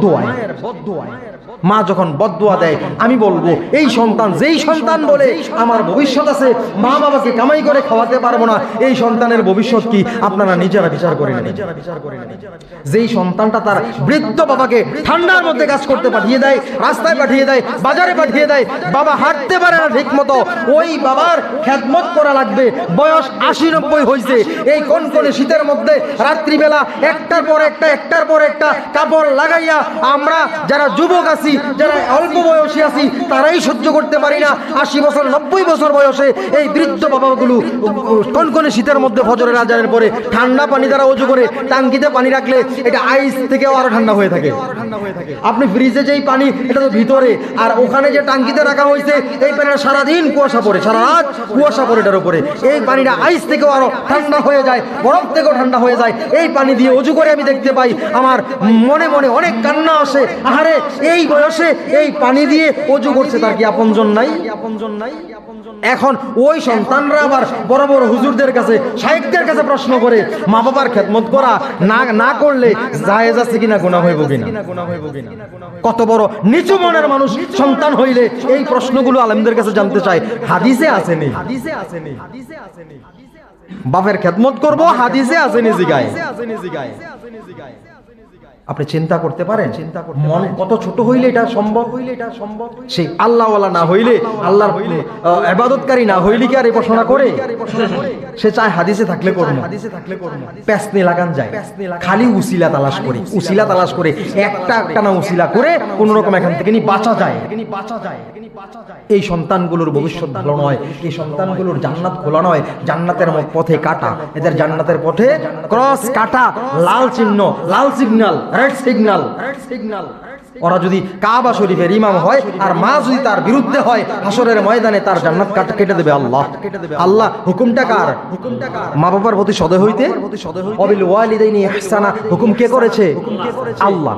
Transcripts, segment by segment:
dói, dói. মা যখন বদুয়া দেয়, আমি বলব, এই সন্তান, যেই সন্তান বলে আমার ভবিষ্যৎ আছে, মা বাবাকে কামাই করে খাওয়াতে পারব না। এই সন্তানের ভবিষ্যৎ কি? আপনারা নিজেরা বিচার করে নেন যেই সন্তানটা তার বৃদ্ধ বাবাকে ঠান্ডার মধ্যে কাজ করতে পাঠিয়ে দেয়, রাস্তায় পাঠিয়ে দেয়, বাজারে পাঠিয়ে দেয়, বাবা হাঁটতে পারে না ঠিক মতো, ওই বাবার খ্যাতমত করা লাগবে। বয়স আশি নব্বই হয়েছে এই কোন কোনে শীতের মধ্যে রাত্রিবেলা একটার পর একটা, একটার পর একটা কাপড় লাগাইয়া আমরা যারা যুবক আছি যারা অল্প বয়সী আছি, তারাই সহ্য করতে পারি না। আশি বছর, নব্বই বছর বয়সে এই বৃদ্ধ বাবাগুলো কোন কোনে শীতের মধ্যে ফজরের আজানের পরে ঠান্ডা পানি দ্বারা অজু করে টাঙ্কিতে পানি রাখলে এটা আইস থেকেও আরও ঠান্ডা হয়ে থাকে। আপনি ফ্রিজে যেই পানি, এটা তো ভিতরে, আর ওখানে যে টাঙ্কিতে রাখা হয়েছে, এই পানিটা সারাদিন কুয়াশা পড়ে, সারা রাত কুয়াশা পড়ে এটার উপরে। এই পানিটা আইস থেকেও আরও ঠান্ডা হয়ে যায়, বরফ থেকেও ঠান্ডা হয়ে যায়। এই পানি দিয়ে অজু করে আমি দেখতে পাই, আমার মনে মনে অনেক কান্না আসে। আহারে, এই বয়সে এই পানি দিয়ে অজু করছে তার কি আপনজন নাই? আপনজন নাই এখন ওই সন্তানরা আবার বড় বড় হুজুরদের কাছে শাহেকদের কাছে প্রশ্ন করে মা বাবার খেদমত করা না না করলে জায়েজ আছে কিনা গুণা হইব কিনা? কত বড় নিচু মনের মানুষ সন্তান হইলে এই প্রশ্নগুলো আলেমদের কাছে জানতে চায়। হাদিসে আসেনি হাদিসে আসেনি হাদিসে আসেনি। বাপের খেদমত করব, হাদিসে আসেনি জিগায়। আপনি চিন্তা করতে পারেন। চিন্তা করতে মন কত ছোট হইলে এটা সম্ভব? হইলে এটা সম্ভব সেই আল্লাহওয়ালা না হইলে আল্লাহর হইলে এবাদতকারী না হইলে কি আর প্রশ্ন করে? সে চায় হাদিসে থাকলে করব হাদিসে থাকলে করব প্যাসনি লাগান যায়। খালি উসিলা তালাশ করি। উসিলা তালাশ করে। একটা একটা না উসিলা করে কোন রকম এখান থেকে নি বাঁচা যায়। বাঁচা যায়। এই সন্তানগুলোর ভবিষ্যৎ ভালো নয়। এই সন্তানগুলোর জান্নাত খোলা নয়। জান্নাতের পথে কাটা। এদের জান্নাতের পথে ক্রস কাটা। লাল চিহ্ন লাল সিগন্যাল রেড সিগন্যাল ওরা যদি কাবা শরীফের ইমাম হয় আর মা যদি তার বিরুদ্ধে হয় হাসরের ময়দানে তার জান্নাত কাট কেটে দেবে আল্লাহ। আল্লাহ হুকুমটা কার? হুকুমটা কার মা বাবার প্রতি সদয় হইতে অবিল ওয়ালিদাইনি ইহসানা। হুকুম কে করেছে? আল্লাহ।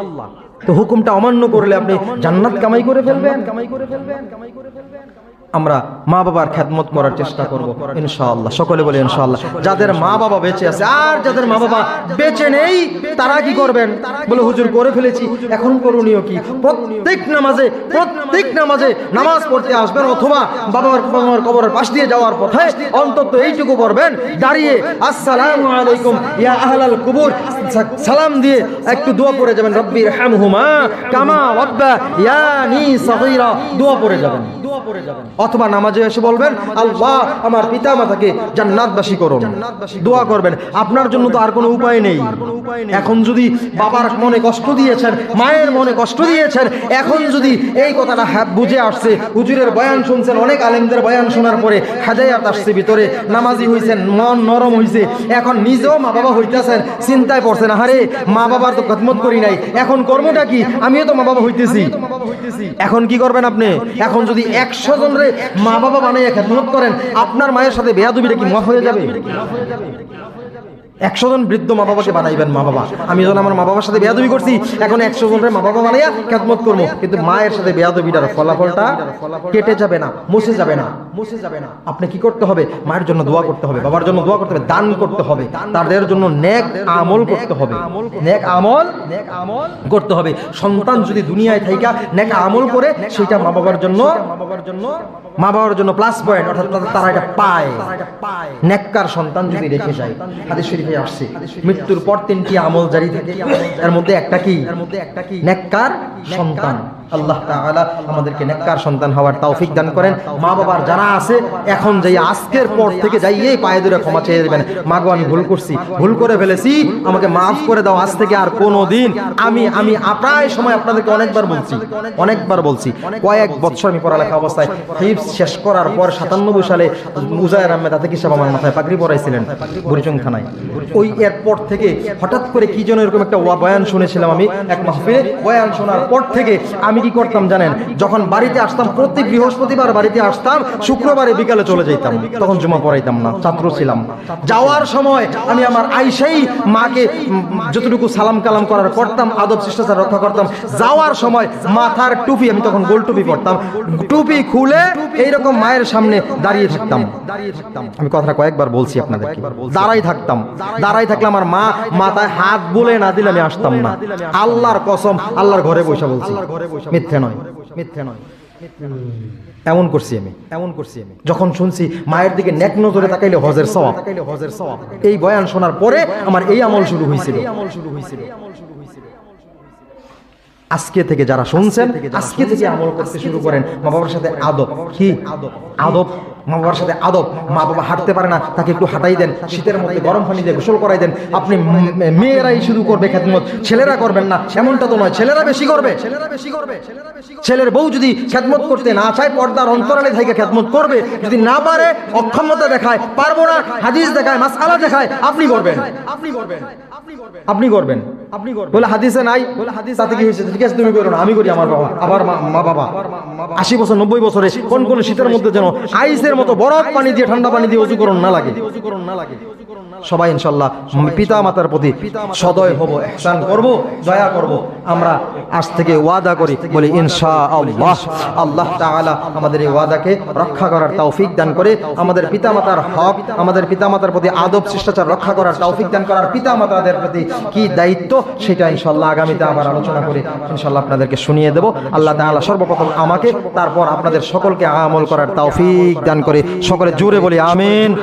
আল্লাহ তো হুকুমটা অমান্য করলে আপনি জান্নাত কামাই করে ফেলবেন কামাই করে ফেলবেন কামাই করে ফেলবেন। আমরা মা বাবার খেদমত করার চেষ্টা করব, ইনশাআল্লাহ। সকলে বলে ইনশাআল্লাহ। যাদের মা বাবা বেঁচে আছে, আর যাদের মা বাবা বেঁচে নেই, তারা কি করবেন? বলে, হুজুর, করে ফেলেছি। এখন করণীয় কি? প্রত্যেক নামাজে প্রত্যেক নামাজে নামাজ পড়তে আসবেন অথবা বাবার বাবার কবরের পাশ দিয়ে যাওয়ার পথে অন্তত এইটুকু পড়বেন। দাঁড়িয়ে, আসসালামু আলাইকুম, ইয়া আহলাল কুবুর। সালাম দিয়ে একটু দোয়া পড়ে যাবেন রব্বির হামহুমা কামা রব্বা ইয়ানি সগীরা। দোয়া পড়ে যাবেন দোয়া পড়ে যাবেন। অথবা নামাজে এসে বলবেন, আল্লাহ, আমার পিতা মাতাকে জান্নাতবাসী করুন। দোয়া করবেন। আপনার জন্য তো আর কোনো উপায় নেই। এখন যদি বাবার মনে কষ্ট দিয়েছেন, মায়ের মনে কষ্ট দিয়েছেন, এখন যদি এই কথাটা হ্যাঁ বুঝে আসছে, হুজুরের বয়ান শুনছেন, অনেক আলেমদের বয়ান শোনার পরে হাজায়াত আসছে ভিতরে, নামাজি হইছেন, মন নরম হইছে, এখন নিজেও মা বাবা হইতেছেন, চিন্তায় পড়ছেন, আহারে মা বাবার তো খতমত করি নাই, এখন কর্মটা কি? আমিও তো মা বাবা হইতেছি। এখন কি করবেন আপনি? এখন যদি একশো জন রে মা বাবা বানাইয়া খেদমত করেন আপনার মায়ের সাথে বেয়া বেয়াদুবিটা কি মাফ হয়ে যাবে? একশো জন বৃদ্ধ মা বাবাকে বানাইবেন মা বাবা। আমি যখন আমার মা বাবার সাথে বেয়াদবি করছি, এখন একশো জনের মা বাবা বানাইয়া খেদমত করব। কিন্তু মায়ের সাথে বেয়াদবিটার ফলাফলটা কেটে যাবে না, মুছে যাবে না, মুছে যাবে না। আপনি কি করতে হবে? মায়ের জন্য দোয়া করতে হবে, বাবার জন্য দোয়া করতে হবে, দান করতে হবে, তাদের জন্য নেক আমল করতে হবে। নেক আমল নেক আমল করতে হবে। সন্তান যদি দুনিয়ায় থাইকা নেক আমল করে, সেটা মা বাবার জন্য মা বাবার জন্য মা বাবার জন্য প্লাস পয়েন্ট অর্থাৎ তারা- এটা পায়। নেককার সন্তান যদি রেখে যায় হাদিস শরীফে আসছে মৃত্যুর পর তিনটি আমল জারি থাকে। এর মধ্যে একটা কি? এর মধ্যে একটা কি? নেককার সন্তান। আল্লাহ তাআলা আমাদেরকে নেককার সন্তান হওয়ার তৌফিক দান করেন। মা বাবার যারা আছে, এখন যাই আজকের পর থেকে যাই এই পায়ে ধরে ক্ষমা চেয়ে দেবেন মাগো, আমি ভুল করছি, ভুল করে ফেলেছি। আমাকে মাফ করে দাও, আজ থেকে আর কোনো দিন আমি আমি প্রায় সময় আপনাদেরকে অনেকবার বলছি অনেকবার বলছি। কয়েক বছর আমি পড়ালেখা অবস্থায় হিপস শেষ করার পর সাতানব্বই সালে মুজায়ের আহমেদ আতিক হিসাব আমার মাথায় পাগড়ি পরাইছিলেন বুড়িচং থানায়। ওই এয়ারপোর্ট থেকে হঠাৎ করে কি যেন এরকম একটা বয়ান শুনেছিলাম আমি এক মাহফিলে। বয়ান শোনার পর থেকে আমি কি করতাম জানেন? যখন বাড়িতে আসতাম, প্রতি বৃহস্পতিবার বাড়িতে আসতাম, শুক্রবারে বিকালে চলে যেতাম তখন জমা পড়াইতাম না, ছাত্র ছিলাম। যাওয়ার সময় আমি আমার আইসাই মাকে যতটুকু সালাম কালাম করার করতাম, আদব শিষ্টাচার রক্ষা করতাম। যাওয়ার সময় মাথার টুপি আমি তখন গোল টুপি পরতাম। টুপি খুলে এইরকম মায়ের সামনে দাঁড়িয়ে থাকতাম দাঁড়িয়ে থাকতাম। আমি কথাটা কয়েকবার বলছি আপনাদেরকে। দাঁড়াই থাকতাম। দাঁড়াই থাকলে আমার মা মাথায় হাত বলে না দিলে আমি আসতাম না। আল্লাহর কসম, আল্লাহর ঘরে বসে বলছি। মিথ্যে নয় মিথ্যে নয়। এমন করছি আমি, এমন করছি আমি। যখন শুনছি মায়ের দিকে নেক নজরে তাকাইলে হজের সওয়াব। হজের সওয়াব এই বয়ান শোনার পরে আমার এই আমল শুরু হয়েছিল আমল শুরু হয়েছিল আজকে থেকে যারা শুনছেন আজকে থেকে আমল করতে শুরু করেন। মা বাবার সাথে আদব কি? আদব মা বাবার সাথে আদব। মা বাবা হাঁটতে পারে না তাকে একটু হাঁটাই দেন। শীতের মধ্যে গরম পানি দিয়ে গোসল করাই দেন। আপনি মেয়েরাই শুধু করবে খেদমত। ছেলেরা করবেন না এমনটা তো নয়। ছেলেরা বেশি করবে। ছেলেরা বেশি করবে। ছেলের বউ যদি খেদমত করতে না চায় পর্দার অন্তরালে থেকে খেদমত করবে। যদি না পারে অক্ষমতা দেখায় পারব না হাদিস দেখায় মাসালা দেখায় আপনি করবেন। আপনি করবেন। আপনি করবেন। আপনি করবেন। বলে হাদিসে নাই বলে হাদিস তাতে কি হয়েছে? আছে তুমি করো না, আমি করি আমার বাবা, আবার মা বাবা। আশি বছর, নব্বই বছরে কোন কোন শীতের মধ্যে যেন আইসের মতো বরফ পানি দিয়ে, ঠান্ডা পানি দিয়ে উঁচু করুন না লাগে। সবাই ইনশাল্লাহ পিতা মাতার প্রতি সদয় হব ihsan করব দয়া করব। আমরা আজ থেকে ওয়াদা করি বলি ইনশা আল্লাহ আল্লাহ তাআলা আমাদের এই ওয়াদাকে রক্ষা করার তৌফিক দান করে আমাদের পিতামাতার হক আমাদের পিতামাতার প্রতি আদব শিষ্টাচার রক্ষা করার তৌফিক দান করার পিতামাতাদের প্রতি কি দায়িত্ব সেটা ইনশাল্লাহ আগামীতে আবার আলোচনা করে ইনশাল্লাহ আপনাদেরকে শুনিয়ে দেব। আল্লাহ তাআলা সর্বপ্রথম আমাকে তারপর আপনাদের সকলকে আমল করার তৌফিক দান করে। সকলে জোরে বলি আমিন।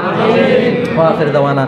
দাওয়ানা।